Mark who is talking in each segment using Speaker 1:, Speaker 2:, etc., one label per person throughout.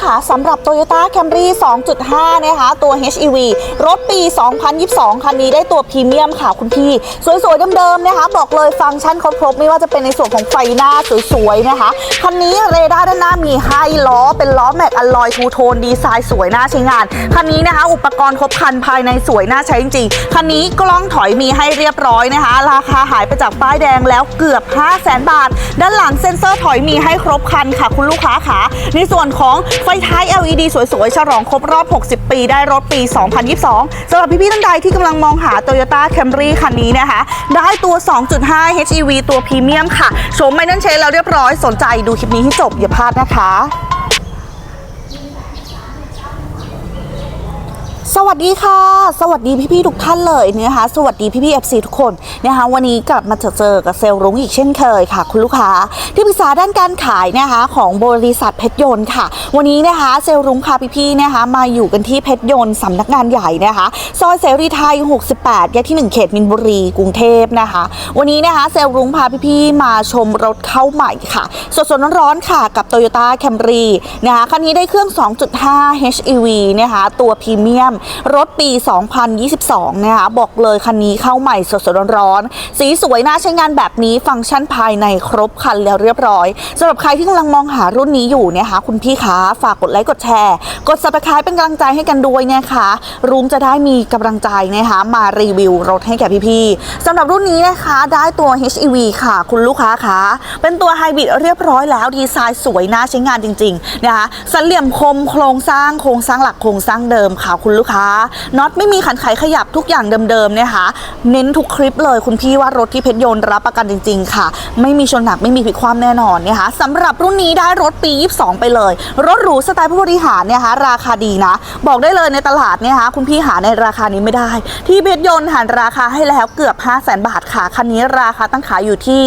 Speaker 1: ค่ะสำหรับ Toyota Camry 2.5 นะคะ ตัว HEV รถปี 2022 คันนี้ได้ตัวพรีเมียมค่ะคุณพี่ สวยๆเดิมๆนะคะ บอกเลยฟังก์ชันครบๆ ไม่ว่าจะเป็นในส่วนของไฟหน้าสวยๆนะคะ คันนี้เรดาร์ด้านหน้ามีให้ล้อเป็นล้อแม็กอลลอยทูโทนดีไซน์สวยน่าใช้งาน คันนี้นะคะ อุปกรณ์ครบครันภายในสวยน่าใช้จริงๆ คันนี้กล้องถอยมีให้เรียบร้อยนะคะ ราคาหายไปจากป้ายแดงแล้วเกือบ 5 0 0 0 0 0 บาท ด้านหลังเซ็นเซอร์ถอยมีให้ครบครันค่ะ คุณลูกค้าค่ะในส่วนของไฟท้าย LED สวยๆ ฉลองครบรอบ 60 ปี ได้รถปี 2022สำหรับพี่ๆท่านใดที่กำลังมองหา Toyota Camry คันนี้นะคะ ได้ตัว 2.5 HEV ตัวพรีเมียมค่ะ ชมไม่นั่นเชนแล้วเรียบร้อย สนใจดูคลิปนี้ให้จบอย่าพลาดนะคะ สวัสดีค่ะ สวัสดีพี่ๆทุกท่านเลยนะคะสวัสดีพี่ๆ FC ทุกคนนะคะวันนี้กลับมาเจอเจอกับเซลล์รุ้งอีกเช่นเคยค่ะ คุณลูกค้าที่ปรึกษาด้านการขายนะคะของบริษัทเพชรยนต์ค่ะ วันนี้นะคะเซลล์รุ้งพาพี่ๆนะคะมาอยู่กันที่เพชรยนต์สำนักงานใหญ่นะคะซอยเสรีไทย 68 แยกที่ 1 เขตมินบุรีกรุงเทพนะคะ วันนี้นะคะเซลล์รุ้งพาพี่ๆมาชมรถเข้าใหม่ค่ะสดๆร้อนๆค่ะกับ Toyota Camry นะคะคันนี้ได้เครื่อง 2.5 HEV นะคะตัวพรีเมียมรถปี 2022 นะคะ บอกเลยคันนี้เข้าใหม่สดๆร้อนๆ สีสวยน่าใช้งานแบบนี้ ฟังก์ชันภายในครบคันแล้วเรียบร้อยสำหรับใครที่กำลังมองหารุ่นนี้อยู่นะคะคุณพี่คะฝากกดไลค์กดแชร์ กด subscribe เป็นกำลังใจให้กันด้วยนะคะรุ้งจะได้มีกำลังใจนะคะมารีวิวรถให้แก่พี่ๆสำหรับรุ่นนี้นะคะได้ตัว HEV ค่ะ คุณลูกค้าคะเป็นตัวไฮบริดเรียบร้อยแล้วดีไซน์สวยน่าใช้งานจริงๆนะคะสันเหลี่ยมคมโครงสร้างโครงสร้างหลักโครงสร้างเดิมค่ะคุณลูกค้าน็อตไม่มีขันไขขยับทุกอย่างเดิมๆนะคะ เน้นทุกคลิปเลยคุณพี่ว่ารถที่เพชรยนต์รับประกันจริง ๆ ค่ะ ไม่มีชนหนักไม่มีพิกคว่ำแน่นอนนะคะสำหรับรุ่นนี้ได้รถปี 22 ไปเลย รถหรูสไตล์ผู้บริหารเนี่ยคะราคาดีนะ บอกได้เลยในตลาดเนี่ยคะคุณพี่หาในราคานี้ไม่ได้ ที่เพชรยนต์หันราคาให้แล้วเกือบ 5 0 0 0 0 0บาทค่ะคันนี้ราคาตั้งขายอยู่ที่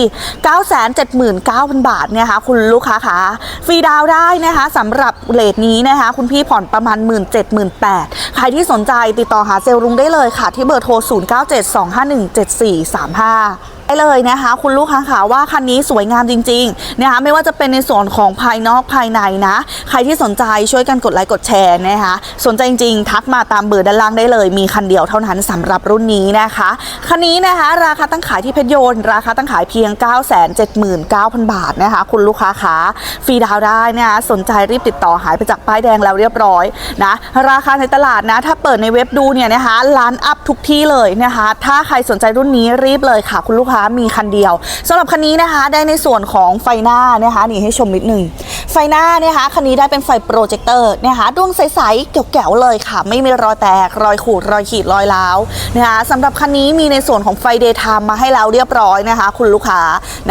Speaker 1: 979,000 บาทเนี่ยคะคุณลูกค้าคะฟรีดาวได้นะคะสำหรับเลทนี้นะคะคุณพี่ผ่อนประมาณ 1 7 0 0 0 0 8ใครที่สนใจติดต่อหาเซลล์รุงได้เลยค่ะ ที่เบอร์โทร 0972517435 ได้เลยนะคะคุณลูกค้าค่ะว่าคันนี้สวยงามจริงๆนะคะไม่ว่าจะเป็นในส่วนของภายนอกภายในนะ ใครที่สนใจช่วยกันกดไลค์กดแชร์นะคะ สนใจจริงๆ ทักมาตามเบอร์ด้านล่างได้เลย มีคันเดียวเท่านั้นสำหรับรุ่นนี้นะคะคันนี้นะคะราคาตั้งขายที่เพชรโยน ราคาตั้งขายเพียง 979,000 บาทนะคะคุณลูกค้าคะฟรีดาวได้นะคะสนใจรีบติดต่อหายไปจากป้ายแดงแล้วเรียบร้อยนะราคาในตลาดนะถ้าเปิดในเว็บดูเนี่ยนะคะร้านอัพทุกที่เลยนะคะถ้าใครสนใจรุ่นนี้รีบเลยค่ะคุณลูกค้ามีคันเดียวสำหรับคันนี้นะคะได้ในส่วนของไฟหน้านะคะนี่ให้ชมนิดหนึ่งไฟหน้านะคะคันนี้ได้เป็นไฟโปรเจคเตอร์นะคะดวงใสๆแก๋วๆเลยค่ะ ไม่มีรอยแตกรอยขูดรอยขีดรอยร้าวนะคะสำหรับคันนี้มีในส่วนของไฟเดย์ไทม์มาให้แล้วเรียบร้อยนะคะ คุณลูกค้า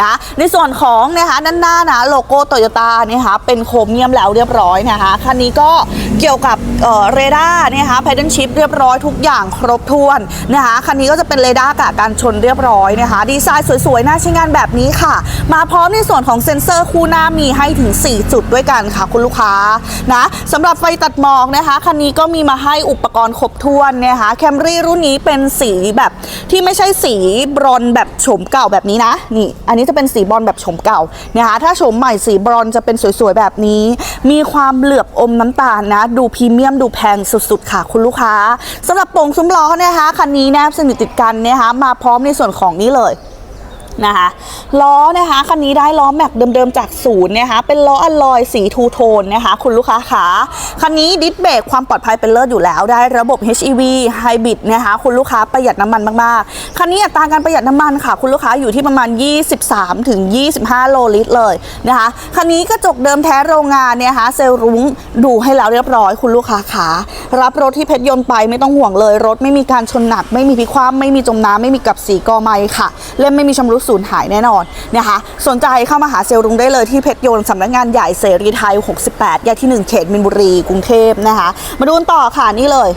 Speaker 1: นะในส่วนของนะคะด้านหน้านะโลโก้โตโยต้านะคะเป็นโครเมียมแล้วเรียบร้อยนะคะคันนี้ก็เกี่ยวกับเออเรดาร์นะคะแพดเดิลชิพเรียบร้อยทุกอย่างครบถ้วนนะคะคันนี้ก็จะเป็นเรดาร์กับการชนเรียบร้อยนะคะดีไซน์สวยๆน่าใช้งานแบบนี้ค่ะ มาพร้อมในส่วนของเซ็นเซอร์คู่หน้ามีให้ถึง 4 จุดด้วยกันค่ะคุณลูกค้านะสำหรับไฟตัดหมอกนะคะคันนี้ก็มีมาให้อุปกรณ์ครบถ้วนนะคะแคมรี่รุ่นนี้เป็นสีแบบที่ไม่ใช่สีบรอนแบบโฉมเก่าแบบนี้นะนี่ อันนี้จะเป็นสีบรอนแบบโฉมเก่านะคะถ้าโฉมใหม่สีบรอนจะเป็นสวยๆแบบนี้ มีความเหลือบอมน้ำตาลนะ ดูพรีเมียมดูแพงสุดๆค่ะคุณลูกค้าสำหรับโป่งซุ้มล้อนะคะคันนี้แนบสนิทติดกันนะคะมาพร้อมในส่วนของนี้เลย นะคะล้อนะคะคันนี้ได้ล้อแม็กเดิมๆจากศูนย์นะคะเป็นล้ออลลอยสีทูโทนนะคะคุณลูกค้าขาคันนี้ดิสเบรกความปลอดภัยเป็นเลิศอยู่แล้ว ได้ระบบ HEV Hybrid นะคะคุณลูกค้าประหยัดน้ำมันมากๆคันนี้อัตราการประหยัดน้ำมันค่ะ คุณลูกค้าอยู่ที่ประมาณ 23ถึง25 โลลิตรเลยนะคะคันนี้กระจกเดิมแท้โรงงานเนี่ยนะคะเซลรุ้งดูให้แล้วเรียบร้อยคุณลูกค้าขารับรถที่เพชรยนต์ไปไม่ต้องห่วงเลย รถไม่มีการชนหนัก ไม่มีพิกคว่ำไม่มีจมน้ำไม่มีกับสีกอไม้ค่ะเล่มไม่มีชำรุดสูญหายแน่นอนนะคะสนใจเข้ามาหาเซลล์รุงได้เลยที่เพชรยนต์สำนักงานใหญ่เสรีไทย 68 แยกที่ 1 เขตมินบุรีกรุงเทพนะคะ มาดูนต่อค่ะนี่เลย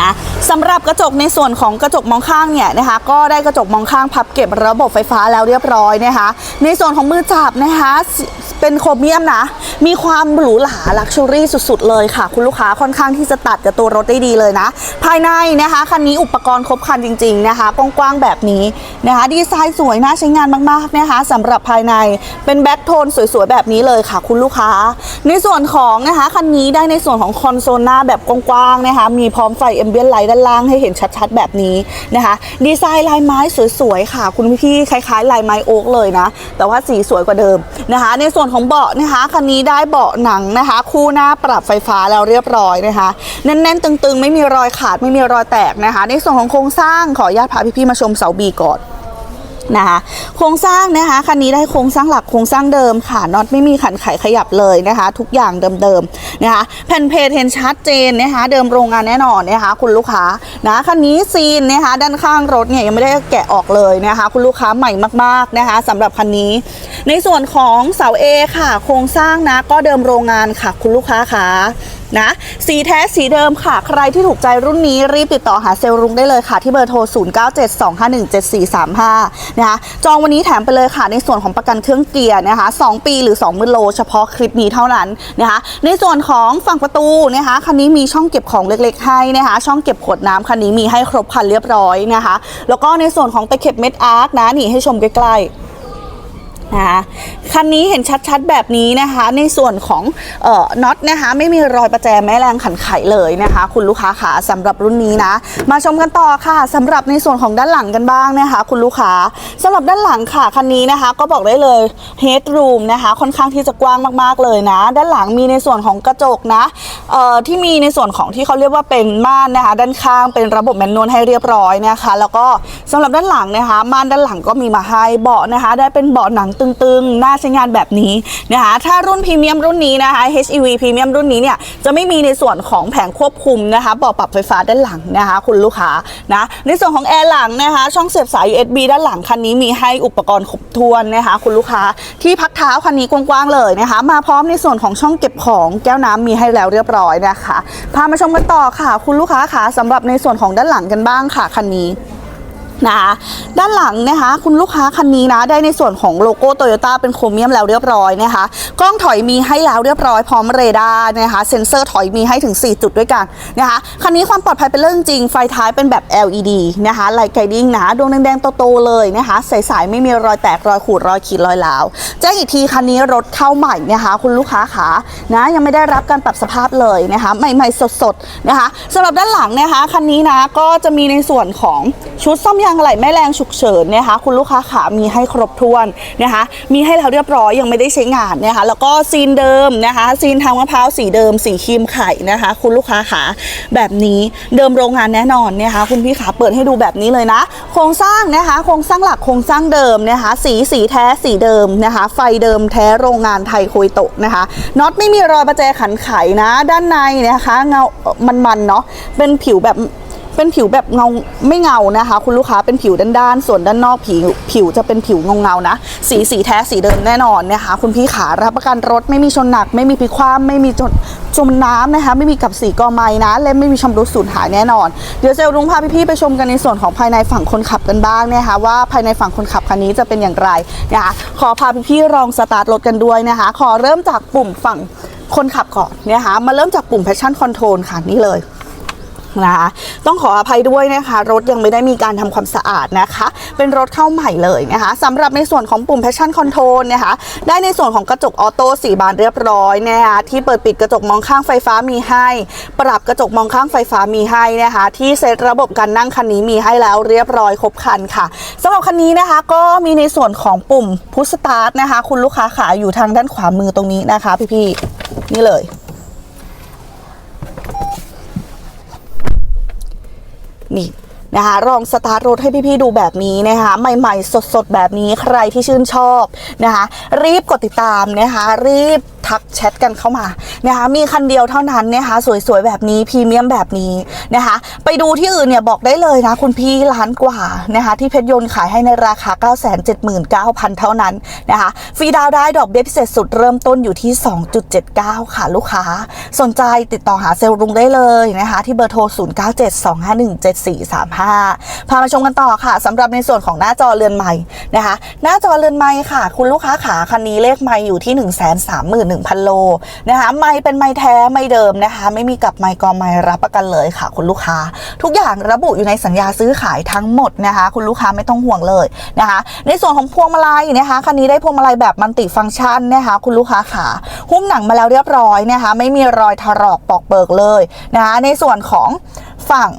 Speaker 1: นะสำหรับกระจกในส่วนของกระจกมองข้างเนี่ยนะคะก็ได้กระจกมองข้างพับเก็บระบบไฟฟ้าแล้วเรียบร้อยนะคะในส่วนของมือจับนะคะเป็นโครเมียมนะ มีความหรูหราลักชัวรี่สุด ๆ เลยค่ะ คุณลูกค้าค่อนข้างที่จะตัดกับตัวรถได้ดีเลยนะ ภายในนะคะคันนี้อุปกรณ์ครบครันจริง ๆ นะคะกว้างๆแบบนี้นะคะ ดีไซน์สวยน่าใช้งานมากๆนะคะสำหรับภายในเป็นแบ็คโทนสวยๆ แบบนี้เลยค่ะ คุณลูกค้า ในส่วนของนะคะคันนี้ได้ในส่วนของคอนโซลหน้าแบบกว้างๆนะคะมีพร้อมไฟเอมเบียนไลท์ด้านล่างให้เห็นชัดๆ แบบนี้นะคะ ดีไซน์ลายไม้สวยๆ ค่ะ คุณพี่คล้ายๆ ลายไม้โอ๊กเลยนะ แต่ว่าสีสวยกว่าเดิมนะคะ ในส่วนของเบาะนะคะคันนี้ได้เบาะหนังนะคะ คู่หน้าปรับไฟฟ้าแล้วเรียบร้อยนะคะแน่นๆ ตึงๆ ไม่มีรอยขาดไม่มีรอยแตกนะคะ ในส่วนของโครงสร้างขออนุญาตพาพี่ๆมาชมเสาบีก่อน นะคะโครงสร้างนะคะคันนี้ได้โครงสร้างหลักโครงสร้างเดิมค่ะน็อตไม่มีขันไขขยับเลยนะคะ ทุกอย่างเดิมๆนะคะแผ่นเพจเห็นชัดเจนนะคะเดิมโรงงานแน่นอนนะคะคุณลูกค้านะคันนี้ซีนนะคะด้านข้างรถเนี่ยยังไม่ได้แกะออกเลยนะคะคุณลูกค้าใหม่มากๆนะคะสำหรับคันนี้ ในส่วนของเสา A ค่ะ โครงสร้างนะก็เดิมโรงงานค่ะคุณลูกค้าค่ะ นะสีแท้สีเดิมค่ะ ใครที่ถูกใจรุ่นนี้รีบติดต่อหาเซลล์รุงได้เลยค่ะ ที่เบอร์โทร 0972517435 นะคะจองวันนี้แถมไปเลยค่ะ ในส่วนของประกันเครื่องเกียร์นะคะ 2 ปีหรือ20,000โล เฉพาะคลิปนี้เท่านั้นนะคะในส่วนของฝั่งประตูนะคะคันนี้มีช่องเก็บของเล็กๆ ให้นะคะ ช่องเก็บขวดน้ำคันนี้มีให้ครบคันเรียบร้อยนะคะ แล้วก็ในส่วนของตะเข็บเม็ดอาร์คนะนี่ให้ชมใกล้ๆ นะคะคันนี้เห็นชัดๆแบบนี้นะคะ ในส่วนของเอ่อน็อตนะคะ ไม่มีรอยประแจแม่แรงขันไขเลยนะคะ คุณลูกค้าขาสำหรับรุ่นนี้นะ มาชมกันต่อค่ะสำหรับในส่วนของด้านหลังกันบ้างนะคะ คุณลูกค้าสำหรับด้านหลังค่ะคันนี้นะคะ ก็บอกได้เลย headroom นะคะ ค่อนข้างที่จะกว้างมากๆเลยนะ ด้านหลังมีในส่วนของกระจกนะเอ่อที่มีในส่วนของที่เขาเรียกว่าเป็นม่านนะคะ ด้านข้างเป็นระบบแมนนวลให้เรียบร้อยนะคะ แล้วก็สำหรับด้านหลังนะคะม่านด้านหลังก็มีมาให้เบาะนะคะ ได้เป็นเบาะหนังตึงๆ หน่าใช้งานแบบนี้นะคะถ้ารุ่นพรีเมียมรุ่นนี้นะคะ HEV พรีเมียมรุ่นนี้เนี่ยจะไม่มีในส่วนของแผงควบคุมนะคะบาะปรับไฟฟ้าด้านหลังนะคะคุณลูกค้านะในส่วนของแอร์หลังนะคะช่องเสียบสาย USB ด้านหลังคันนี้มีให้อุปกรณ์ครบถ้วนนะคะคุณลูกค้าที่พักเท้าคันนี้กว้างๆเลยนะคะ มาพร้อมในส่วนของช่องเก็บของแก้วน้ำมีให้แล้วเรียบร้อยนะคะพามาชมกันต่อค่ะ คุณลูกค้าค่ะสำหรับในส่วนของด้านหลังกันบ้างค่ะคันนี้ นะคะด้านหลังนะคะคุณลูกค้าคันนี้นะได้ในส่วนของโลโก้โตโยต้าเป็นโครเมียมแล้วเรียบร้อยนะคะ กล้องถอยมีให้แล้วเรียบร้อยพร้อมเรดาร์นะคะเซ็นเซอร์ถอยมีให้ถึง 4 จุดด้วยกันนะคะคันนี้ความปลอดภัยเป็นเรื่องจริงไฟท้ายเป็นแบบ LED นะคะไลท์ไกดิ้งนะดวงแดงๆโตๆเลยนะคะใสๆไม่มีรอยแตกรอยขูดรอยขีดรอยลาวแจ้งอีกทีคันนี้รถเข้าใหม่นะคะคุณลูกค้าขานะยังไม่ได้รับการปรับสภาพเลยนะคะใหม่ๆสดๆนะคะสำหรับด้านหลังนะคะคันนี้นะก็จะมีในส่วนของชุดซ่อมยางอะไหล่แม่แรงฉุกเฉินนะคะ คุณลูกค้าขามีให้ครบถ้วนนะคะ มีให้แล้วเรียบร้อยยังไม่ได้ใช้งานนะคะ แล้วก็ซีนเดิมนะคะ ซีนทางมะพร้าวสีเดิมสีครีมไข่นะคะ คุณลูกค้าขาแบบนี้เดิมโรงงานแน่นอนนะคะ คุณพี่ขาเปิดให้ดูแบบนี้เลยนะ โครงสร้างนะคะ โครงสร้างหลักโครงสร้างเดิมนะคะ สีสีแท้สีเดิมนะคะ ไฟเดิมแท้โรงงานไทยคุยโตะนะคะน็อตไม่มีรอยประแจขันไขนะ ด้านในนะคะ เงามันๆเนาะเป็นผิวแบบ เป็นผิวแบบเงาไม่เงานะคะ คุณลูกค้าเป็นผิวด้านๆส่วนด้านนอกผิวผิวจะเป็นผิวเงาเงานะ สีสีแท้สีเดิมแน่นอนนะคะ คุณพี่ขารับประกันรถไม่มีชนหนัก ไม่มีพิคว่ำไม่มีจนจมน้ำนะคะ ไม่มีกับสีกอไม้นะ และไม่มีชำรุดสูญหายแน่นอน เดี๋ยวเซลล์ลุงพาพี่ๆไปชมกันในส่วนของภายในฝั่งคนขับกันบ้างนะคะ ว่าภายในฝั่งคนขับคันนี้จะเป็นอย่างไรนะคะขอพาพี่ๆลองสตาร์ทรถกันด้วยนะคะ ขอเริ่มจากปุ่มฝั่งคนขับก่อนนะคะมาเริ่มจากปุ่ม passion control ค่ะนี่เลย นะ ต้องขออภัยด้วยนะคะ รถยังไม่ได้มีการทำความสะอาดนะคะ เป็นรถเข้าใหม่เลยนะคะสำหรับในส่วนของปุ่ม Passion Control นะคะ ได้ในส่วนของกระจกออโต้สีบานเรียบร้อยนะคะที่เปิดปิดกระจกมองข้างไฟฟ้ามีให้ ปรับกระจกมองข้างไฟฟ้ามีให้นะคะ ที่เซตระบบการนั่งคันนี้มีให้แล้วเรียบร้อยครบคันค่ะสำหรับคันนี้นะคะก็มีในส่วนของปุ่มพุชสตาร์ทนะคะ คุณลูกค้าขาอยู่ทางด้านขวามือตรงนี้นะคะ พี่ๆนี่เลย นี่นะคะลองสตาร์ทรถให้พี่ๆดูแบบนี้นะคะใหม่ๆสดๆแบบนี้ใครที่ชื่นชอบนะคะรีบกดติดตามนะคะรีบ ทักแชทกันเข้ามานะคะมีคันเดียวเท่านั้นนะคะสวยๆแบบนี้พรีเมียมแบบนี้นะคะ ไปดูที่อื่นเนี่ยบอกได้เลยนะ คุณพี่ล้านกว่านะคะที่เพชรยนต์ขายให้ในราคา 979,000 เท่านั้นนะคะฟรีดาวได้ดอกเบี้ยพิเศษสุดเริ่มต้นอยู่ที่ 2.79 ค่ะลูกค้า สนใจติดต่อหาเซลล์รุงได้เลยนะคะที่เบอร์โทร 0972517435 พามาชมกันต่อค่ะสำหรับในส่วนของหน้าจอเรือนใหม่นะคะ หน้าจอเรือนใหม่ค่ะ คุณลูกค้าขาคันนี้เลขไมค์อยู่ที่1,000 โลนะคะไมค์เป็นไมค์แท้ไม่เดิมนะคะ ไม่มีกับไมค์กอไมค์รับประกันเลยค่ะ คุณลูกค้า ทุกอย่างระบุอยู่ในสัญญาซื้อขายทั้งหมดนะคะ คุณลูกค้าไม่ต้องห่วงเลยนะคะ ในส่วนของพวงมาลัยนะคะคันนี้ได้พวงมาลัยแบบมัลติฟังก์ชันนะคะ คุณลูกค้าขาหุ้มหนังมาแล้วเรียบร้อยนะคะ ไม่มีรอยถลอกปอกเปิกเลยนะคะในส่วนของฝั่ง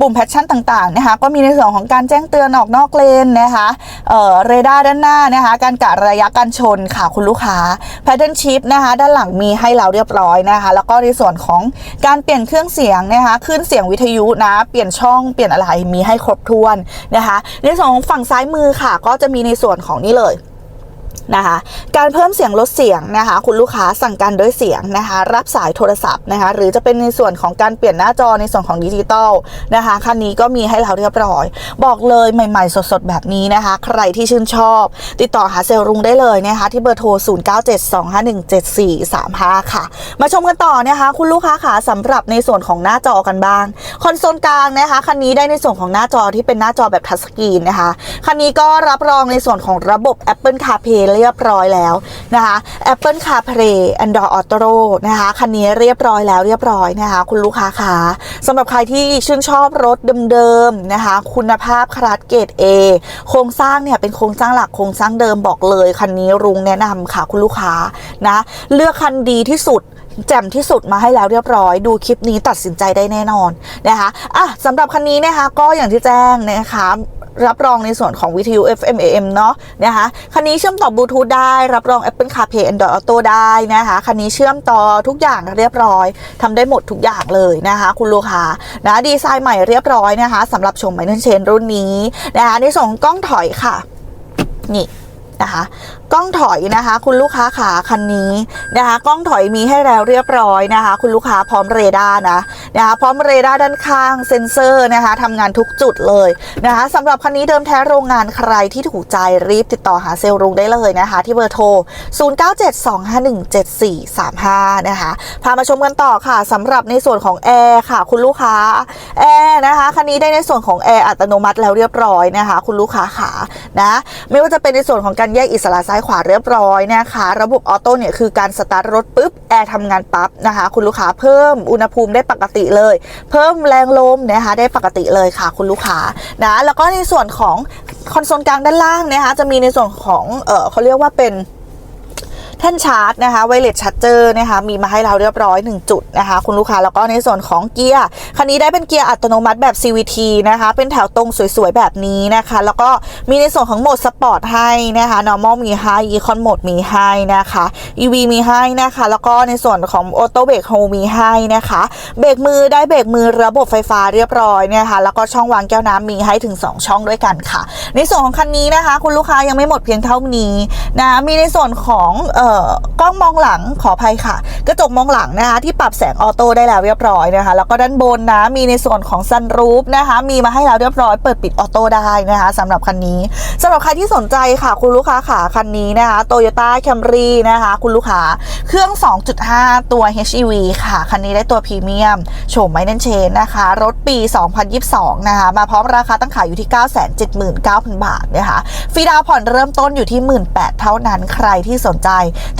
Speaker 1: ปุ่มแพชชั่นต่างๆนะคะก็มีในส่วนของการแจ้งเตือนออกนอกเลนนะคะเอ่อเรดาร์ด้านหน้านะคะการกะระยะการชนค่ะคุณลูกค้าแพทเทิร์นชิปนะคะด้านหลังมีให้เราเรียบร้อยนะคะ แล้วก็ในส่วนของการเปลี่ยนเครื่องเสียงนะคะขึ้นเสียงวิทยุนะ เปลี่ยนช่องเปลี่ยนอะไรมีให้ครบถ้วนนะคะ ในส่วนของฝั่งซ้ายมือค่ะ ก็จะมีในส่วนของนี่เลย นะคะ การเพิ่มเสียงลดเสียงนะคะ คุณลูกค้าสั่งการด้วยเสียงนะคะ รับสายโทรศัพท์นะคะ หรือจะเป็นในส่วนของการเปลี่ยนหน้าจอในส่วนของดิจิตอลนะคะคันนี้ก็มีให้เราเรียบร้อย บอกเลยใหม่ ๆ สดๆ แบบนี้นะคะ ใครที่ชื่นชอบ ติดต่อหาเซลล์รุงได้เลยนะคะ ที่เบอร์โทร 0972517435 ค่ะ มาชมกันต่อนะคะ คุณลูกค้าค่ะสำหรับในส่วนของหน้าจอกันบ้าง คอนโซลกลางนะคะคันนี้ได้ในส่วนของหน้าจอที่เป็นหน้าจอแบบทัชสกรีนนะคะคันนี้ก็รับรองในส่วนของระบบ Apple CarPlay เรียบร้อยแล้วนะคะ Apple CarPlay Android Auto นะคะคันนี้เรียบร้อยแล้วเรียบร้อยนะคะ คุณลูกค้าคะสำหรับใครที่ชื่นชอบรถเดิมๆนะคะ คุณภาพคลาสเกรด A โครงสร้างเนี่ยเป็นโครงสร้างหลักโครงสร้างเดิมบอกเลย คันนี้รุงแนะนำค่ะคุณลูกค้านะเลือกคันดีที่สุดแจ่มที่สุดมาให้แล้วเรียบร้อย ดูคลิปนี้ตัดสินใจได้แน่นอนนะคะอะสำหรับคันนี้นะคะก็อย่างที่แจ้งนะคะ รับรองในส่วนของวิทยุ FM AM เนาะนะคะคันนี้เชื่อมต่อบลูทูธได้ รับรอง Apple CarPlay Android Auto ได้นะคะคันนี้เชื่อมต่อทุกอย่างเรียบร้อยทำได้หมดทุกอย่างเลยนะคะ คุณลูกค้านะดีไซน์ใหม่เรียบร้อยนะคะสำหรับชมไมเนเชนรุ่นนี้นะคะในส่วนของกล้องถอยค่ะ นี่ นะคะกล้องถอยนะคะ คุณลูกค้าขาคันนี้นะคะกล้องถอยมีให้แล้วเรียบร้อยนะคะ คุณลูกค้าพร้อมเรดาร์นะนะคะพร้อมเรดาร์ด้านข้างเซ็นเซอร์นะคะทำงานทุกจุดเลยนะคะสำหรับคันนี้เดิมแท้โรงงานใครที่ถูกใจรีบติดต่อหาเซลล์รุงได้เลยนะคะ ที่เบอร์โทร 0972517435 นะคะพามาชมกันต่อค่ะสำหรับในส่วนของแอร์ค่ะ คุณลูกค้าแอร์นะคะคันนี้ได้ในส่วนของแอร์อัตโนมัติแล้วเรียบร้อยนะคะ คุณลูกค้าขานะไม่ว่าจะเป็นในส่วนของการแยกอิสระซ้ายขวาเรียบร้อยนะคะ ระบบออโต้เนี่ยคือการสตาร์ทรถปุ๊บแอร์ทำงานปั๊บนะคะ คุณลูกค้าเพิ่มอุณหภูมิได้ปกติเลย เพิ่มแรงลมนะคะได้ปกติเลยค่ะคุณลูกค้านะแล้วก็ในส่วนของคอนโซลกลางด้านล่างนะคะจะมีในส่วนของเออเขาเรียกว่าเป็น แท่นชาร์จนะคะไวเลสชาร์เจอร์นะคะมีมาให้เราเรียบร้อย 1 จุดนะคะคุณลูกค้าแล้วก็ในส่วนของเกียร์คันนี้ได้เป็นเกียร์อัตโนมัติแบบ CVT นะคะเป็นแถวตรงสวยๆ แบบนี้นะคะ แล้วก็มีในส่วนของโหมดสปอร์ตให้นะคะ normal มีให้ econ mode มีให้นะคะ EV มีให้นะคะ แล้วก็ในส่วนของ auto brake hold มีให้นะคะเบรกมือได้เบรกมือระบบไฟฟ้าเรียบร้อยนะคะ แล้วก็ช่องวางแก้วน้ำมีให้ถึง 2 ช่องด้วยกันค่ะ ในส่วนของคันนี้นะคะ คุณลูกค้ายังไม่หมดเพียงเท่านี้นะมีในส่วนของเกล้องมองหลังขออภัยค่ะ กระจกมองหลังนะคะที่ปรับแสงออโต้ได้แล้วเรียบร้อยนะคะ แล้วก็ด้านบนนะมีในส่วนของซันรูฟนะคะมีมาให้แล้วเรียบร้อยเปิดปิดออโต้ได้นะคะสำหรับคันนี้สำหรับใครที่สนใจค่ะ คุณลูกค้าค่ะคันนี้นะคะโตโยต้าแคมรีนะคะคุณลูกค้าเครื่อง 2.5 ตัว HEV ค่ะ คันนี้ได้ตัวพรีเมียมโฉมไมเนนเชนนะคะ รถปี 2022 นะคะ มาพร้อมราคาตั้งขายอยู่ที่ 979,000 บาทนะคะฟรีดาวผ่อนเริ่มต้นอยู่ที่ 18,000เท่านั้นใครที่สนใจ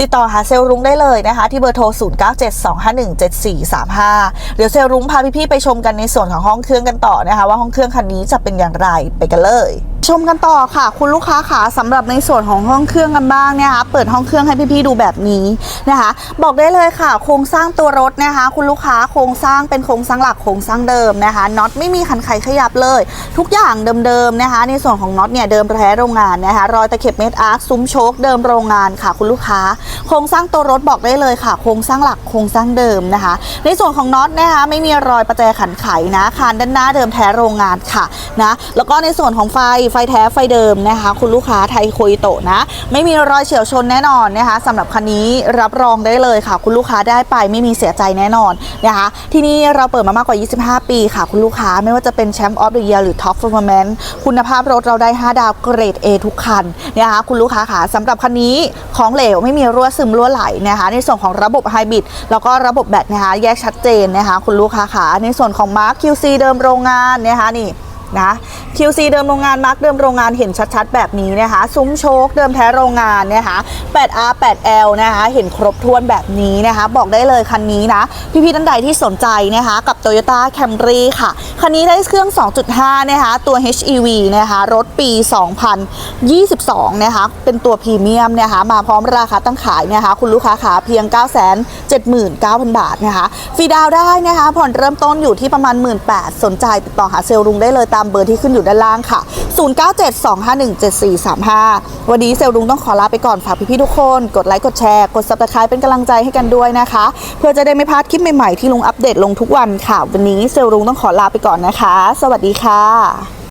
Speaker 1: ติดต่อหาเซลรุ้งได้เลยนะคะ ที่เบอร์โทร 0972517435 เดี๋ยวเซลรุ้งพาพี่ๆไปชมกันในส่วนของห้องเครื่องกันต่อนะคะ ว่าห้องเครื่องคันนี้จะเป็นอย่างไรไปกันเลยชมกันต่อค่ะ คุณลูกค้าขาสำหรับในส่วนของห้องเครื่องกันบ้างนะคะเปิดห้องเครื่องให้พี่ๆดูแบบนี้นะคะ บอกได้เลยค่ะ โครงสร้างตัวรถนะคะ คุณลูกค้าโครงสร้างเป็นโครงสร้างหลักโครงสร้างเดิมนะคะน็อตไม่มีขันไขขยับเลย ทุกอย่างเดิมๆนะคะ ในส่วนของน็อตเนี่ยเดิมแท้โรงงานนะคะรอยตะเข็บเม็ดอาร์คซุ้มโชคเดิมโรงงานค่ะ คุณลูกค้าโครงสร้างตัวรถบอกได้เลยค่ะ โครงสร้างหลักโครงสร้างเดิมนะคะ ในส่วนของน็อตนะคะไม่มีรอยประแจขันไขนะคานด้านหน้าเดิมแท้โรงงานค่ะนะแล้วก็ในส่วนของไฟไฟแท้ไฟเดิมนะคะ คุณลูกค้าไทยโคยโตะนะ ไม่มีรอยเฉียวชนแน่นอนนะคะสำหรับคันนี้รับรองได้เลยค่ะ คุณลูกค้าได้ไปไม่มีเสียใจแน่นอนนะคะ ที่นี่เราเปิดมามากกว่า 25 ปีค่ะ คุณลูกค้าไม่ว่าจะเป็นแชมป์ออฟเดอะเยียร์หรือท็อป p อร์ r แมนคุณภาพรถเราได้ 5 ดาวเกรด A ทุกคันนะคะคุณลูกค้าค่ะสำหรับคันนี้ของเหลวไม่มีรั่วซึมรั่วไหลนะคะ ในส่วนของระบบไฮบริดแล้วก็ระบบแบตนะคะ แยกชัดเจนนะคะ คุณลูกค้าขาในส่วนของมาร์ค QC เดิมโรงงานนะคะนี่ นะ QC เดิมโรงงานมาร์กเดิมโรงงานเห็นชัดๆ แบบนี้นะคะ ซุ้มโชคเดิมแท้โรงงานนะคะ 8R 8L นะคะ เห็นครบถ้วนแบบนี้นะคะ บอกได้เลยคันนี้นะ พี่ๆท่านใดที่สนใจนะคะ กับ Toyota Camry ค่ะ คันนี้ได้เครื่อง 2.5 นะคะ ตัว HEV นะคะ รถปี 2022 นะคะ เป็นตัวพรีเมียมนะคะ มาพร้อมราคาตั้งขายนะคะ คุณลูกค้าขาเพียง 979,000 บาทนะคะ ฟรีดาวได้นะคะ ผ่อนเริ่มต้นอยู่ที่ประมาณ 18,000สนใจติดต่อหาเซลล์ลุงได้เลยตามเบอร์ที่ขึ้นอยู่ด้านล่างค่ะ 0972517435 วันนี้เซลล์ลุงต้องขอลาไปก่อนฝากพี่ๆทุกคน กดไลค์กดแชร์ กดซับสไครป์เป็นกำลังใจให้กันด้วยนะคะ เพื่อจะได้ไม่พลาดคลิปใหม่ๆที่ลุงอัปเดตลงทุกวันค่ะ วันนี้เซลล์ลุงต้องขอลาไปก่อนนะคะ สวัสดีค่ะ